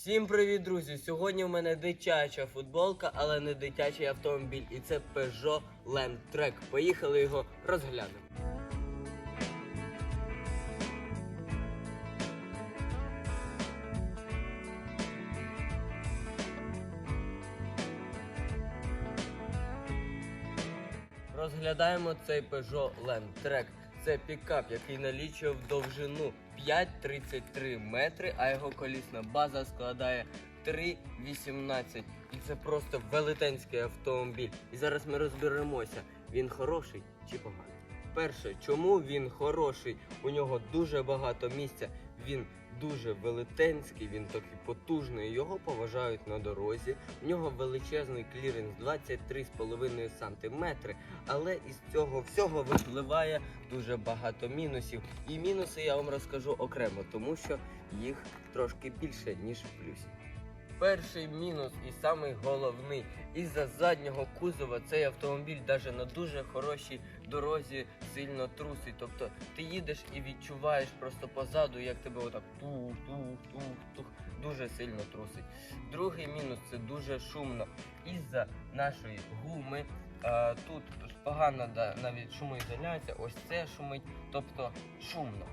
Всім привіт, друзі! Сьогодні в мене дитяча футболка, але не дитячий автомобіль. І це Peugeot Landtrek. Поїхали його розглянемо. Розглядаємо цей Peugeot Landtrek. Це пікап, який налічує в довжину 5,33 метри, а його колісна база складає 3,18. І це просто велетенський автомобіль. І зараз ми розберемося, він хороший чи поганий. Перше, чому він хороший? У нього дуже багато місця. Він дуже велетенський, він такий потужний. Його поважають на дорозі. У нього величезний кліренс 23,5 см. Але із цього всього випливає дуже багато мінусів. І мінуси я вам розкажу окремо, тому що їх трошки більше, ніж плюсів. Перший мінус і самий головний. Із-за заднього кузова цей автомобіль навіть на дуже хорошій дорозі сильно трусить. Тобто ти їдеш і відчуваєш просто позаду, як тебе отак тух, тух, тух, тух, дуже сильно трусить. Другий мінус це дуже шумно. Із-за нашої гуми а, тут погано да, навіть шумоізоляція, ось це шумить, тобто шумно.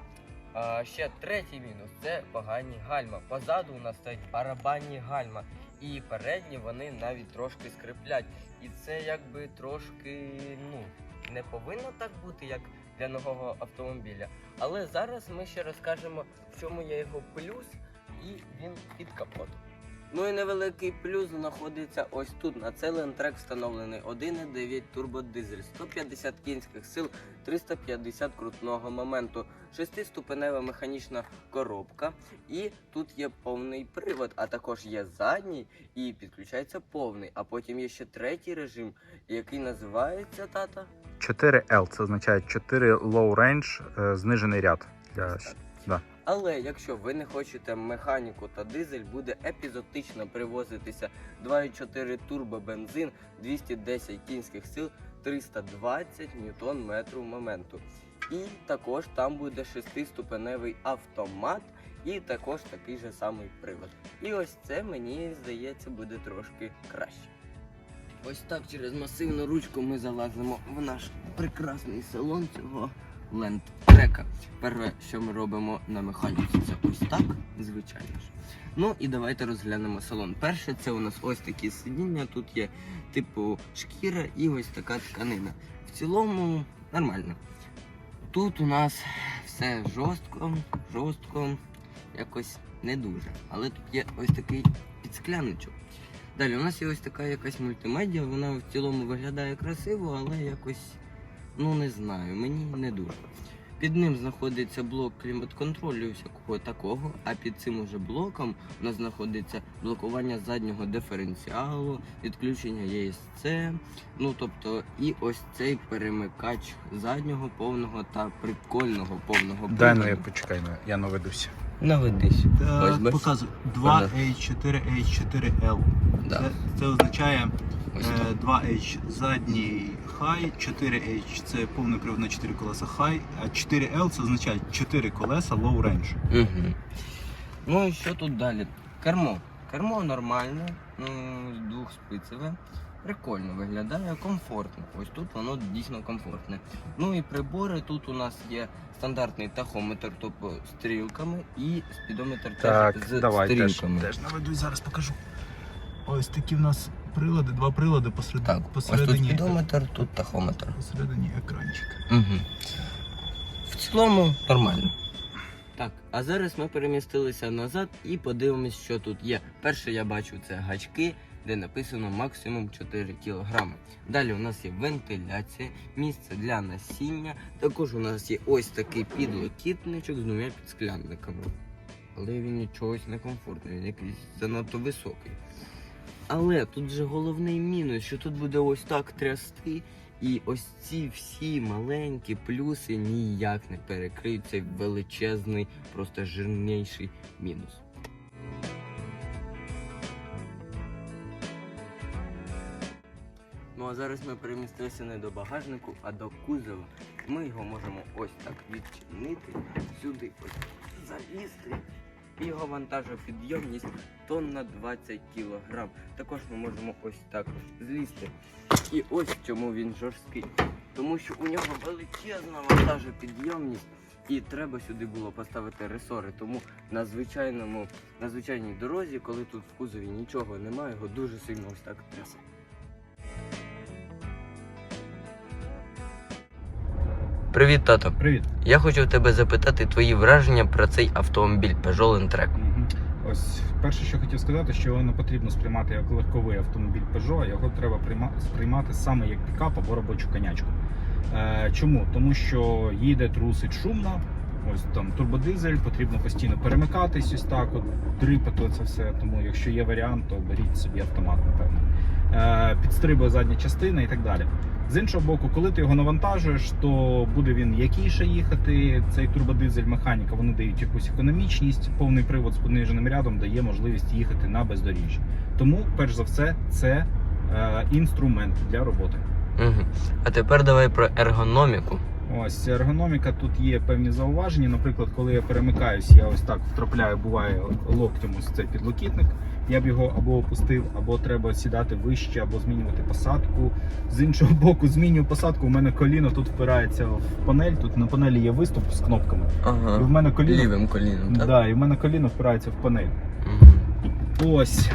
А, ще третій мінус це погані гальма. Позаду у нас стоять барабанні гальма. І передні вони навіть трошки скриплять. І це якби трошки ну, не повинно так бути, як для нового автомобіля. Але зараз ми ще розкажемо, в чому є його плюс, і він під капотом. Ну і невеликий плюс знаходиться ось тут. На цей лентрек встановлений 1,9 турбодизель, 150 кінських сил, 350 крутного моменту, 6-ступенева механічна коробка. І тут є повний привод, а також є задній і підключається повний. А потім є ще третій режим, який називається тата. 4L це означає 4 low range, е, знижений ряд. Для... Да. Але якщо ви не хочете механіку та дизель, буде епізодично привозитися 2,4 турбобензин, 210 кінських сил, 320 ньютон метрів моменту. І також там буде 6-ступеневий автомат, і також такий же самий привод. І ось це мені здається буде трошки краще. Ось так через масивну ручку ми залазимо в наш прекрасний салон цього ленд-трека. Перше, що ми робимо на механіці, це ось так, звичайно ж. Ну і давайте розглянемо салон. Перше, це у нас ось такі сидіння. Тут є типу шкіра і ось така тканина. В цілому нормально. Тут у нас все жорстко, жорстко, якось не дуже. Але тут є ось такий підскляничок. Далі у нас є ось така якась мультимедіа, вона в цілому виглядає красиво, але якось, ну не знаю, мені не дуже. Під ним знаходиться блок клімат-контролю і всякого такого, а під цим уже блоком у нас знаходиться блокування заднього диференціалу, відключення ЄСЦ, ну тобто і ось цей перемикач заднього повного та прикольного повного Дай ну я почекай, я наведусь. Наведись. Ось бачиш? показую. 2H4H4L. Да. Це, це означає Ось е, 2H задній хай, 4H це повний привод на 4 колеса хай, а 4L це означає 4 колеса low range. Угу. Ну і що тут далі? Кермо. Кермо нормальне, м, двохспицеве. Прикольно виглядає, комфортно. Ось тут воно дійсно комфортне. Ну і прибори тут у нас є стандартний тахометр, тобто стрілками, і спідометр Так, з давай теж, стрілками. Теж наведусь, зараз покажу. Ось такі в нас прилади, два прилади посеред... Так, ось тут спідометр, тут тахометр. посередині екранчика. Угу. В цілому нормально. Так, а зараз ми перемістилися назад і подивимось, що тут є. Перше я бачу це гачки, де написано максимум 4 кг. Далі у нас є вентиляція, місце для насіння. Також у нас є ось такий підлокітничок з двома підсклянниками. Але він чогось некомфортний, він якийсь занадто високий. Але тут же головний мінус, що тут буде ось так трясти, і ось ці всі маленькі плюси ніяк не перекриють цей величезний, просто жирніший мінус. Ну а зараз ми перемістилися не до багажнику, а до кузова. Ми його можемо ось так відчинити, сюди ось залізти Його вантажопідйомність тонна 20 кг. Також ми можемо ось так злізти. І ось чому він жорсткий. Тому що у нього величезна вантажопідйомність. І треба сюди було поставити ресори. Тому на звичайному, на звичайній дорозі, коли тут в кузові нічого немає, його дуже сильно ось так трясе. Привіт, тато. Привіт. Я хочу в тебе запитати твої враження про цей автомобіль Peugeot Landtrek. Угу. Ось перше, що хотів сказати, що його не потрібно сприймати як легковий автомобіль Peugeot, а його треба сприймати саме як пікап або робочу конячку. Е, чому? Тому що їде, трусить шумно. Ось там турбодизель, потрібно постійно перемикатись, ось так, от дрипати це все. Тому якщо є варіант, то беріть собі автомат, напевно. Е, підстрибує задня частина і так далі. З іншого боку, коли ти його навантажуєш, то буде він якіше їхати. Цей турбодизель механіка вони дають якусь економічність. Повний привод з пониженим рядом дає можливість їхати на бездоріжжі. Тому, перш за все, це е, інструмент для роботи. Угу. А тепер давай про ергономіку. Ось ергономіка тут є певні зауваження. Наприклад, коли я перемикаюсь, я ось так втрапляю, буває локтем ось цей підлокітник. Я б його або опустив, або треба сідати вище, або змінювати посадку. З іншого боку, змінюю посадку. У мене коліно тут впирається в панель. Тут на панелі є виступ з кнопками. І в мене коліно Лівим коліном, так? да, і в мене коліно впирається в панель. Угу. Ось.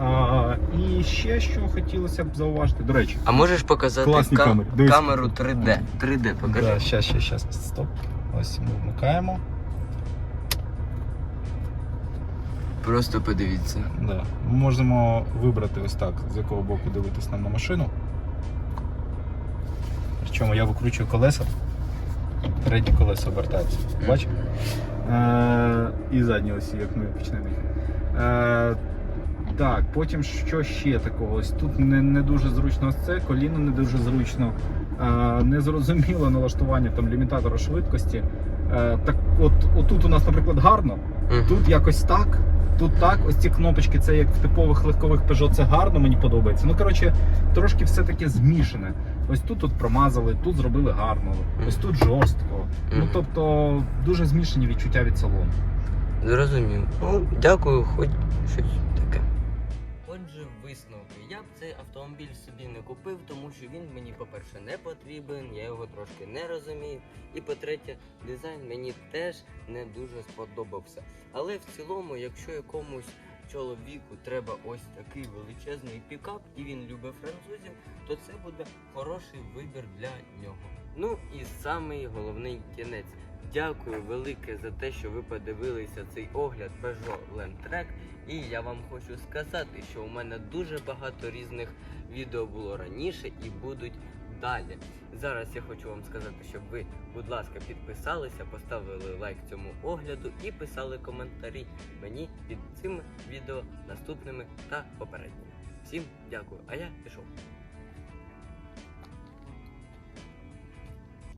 А, і ще що хотілося б зауважити. До речі, А можеш показати Класні ка- камери. Дивись. камеру 3D? 3D покажи. Да, щас, щас, щас. Стоп. Ось ми вмикаємо. Просто подивіться. Да. Ми можемо вибрати ось так, з якого боку дивитись нам на машину. Причому я викручую колеса. Передні колеса обертаються. Бачиш? Е, і задні ось, як ми почнемо. Е, так, потім що ще такого? Ось тут не, не дуже зручно це, коліно не дуже зручно. Е, незрозуміле налаштування там лімітатора швидкості. Е, так, от, отут у нас, наприклад, гарно, Тут якось так, тут так. Ось ці кнопочки, це як в типових легкових Peugeot, це гарно, мені подобається. Ну коротше, трошки все таке змішане. Ось тут от промазали, тут зробили гарно, ось тут жорстко. Ну тобто дуже змішані відчуття від салону. Зрозумів. Ну, дякую, хоч щось не купив, тому що він мені, по-перше, не потрібен, я його трошки не розумію. І по-третє, дизайн мені теж не дуже сподобався. Але в цілому, якщо якомусь чоловіку треба ось такий величезний пікап, і він любить французів, то це буде хороший вибір для нього. Ну і самий головний кінець. Дякую велике за те, що ви подивилися цей огляд Peugeot Landtrek. І я вам хочу сказати, що у мене дуже багато різних відео було раніше і будуть далі. Зараз я хочу вам сказати, щоб ви, будь ласка, підписалися, поставили лайк цьому огляду і писали коментарі мені під цими відео наступними та попередніми. Всім дякую, а я пішов.